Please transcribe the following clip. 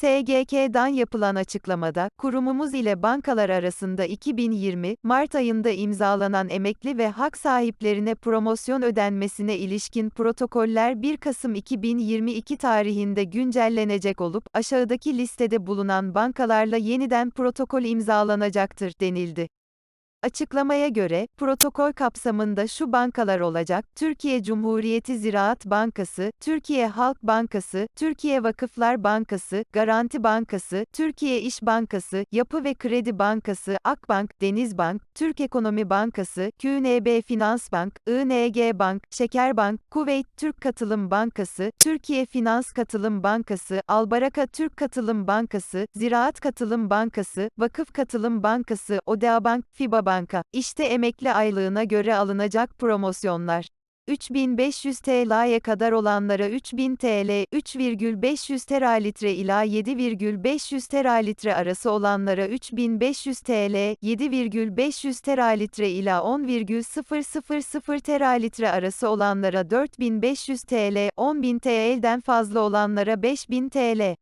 SGK'dan yapılan açıklamada, kurumumuz ile bankalar arasında 2020 Mart ayında imzalanan emekli ve hak sahiplerine promosyon ödenmesine ilişkin protokoller 1 Kasım 2022 tarihinde güncellenecek olup, aşağıdaki listede bulunan bankalarla yeniden protokol imzalanacaktır, denildi. Açıklamaya göre, protokol kapsamında şu bankalar olacak, Türkiye Cumhuriyeti Ziraat Bankası, Türkiye Halk Bankası, Türkiye Vakıflar Bankası, Garanti Bankası, Türkiye İş Bankası, Yapı ve Kredi Bankası, Akbank, Denizbank, Türk Ekonomi Bankası, QNB Finans Bank, ING Bank, Şekerbank, Kuveyt Türk Katılım Bankası, Türkiye Finans Katılım Bankası, Albaraka Türk Katılım Bankası, Ziraat Katılım Bankası, Vakıf Katılım Bankası, Odeabank, FIBA Banka. İşte emekli aylığına göre alınacak promosyonlar. 3500 TL'ye kadar olanlara 3000 TL, 3,500 teralitre ila 7,500 teralitre arası olanlara 3500 TL, 7,500 teralitre ila 10,000 teralitre arası olanlara 4500 TL, 10.000 TL'den fazla olanlara 5000 TL.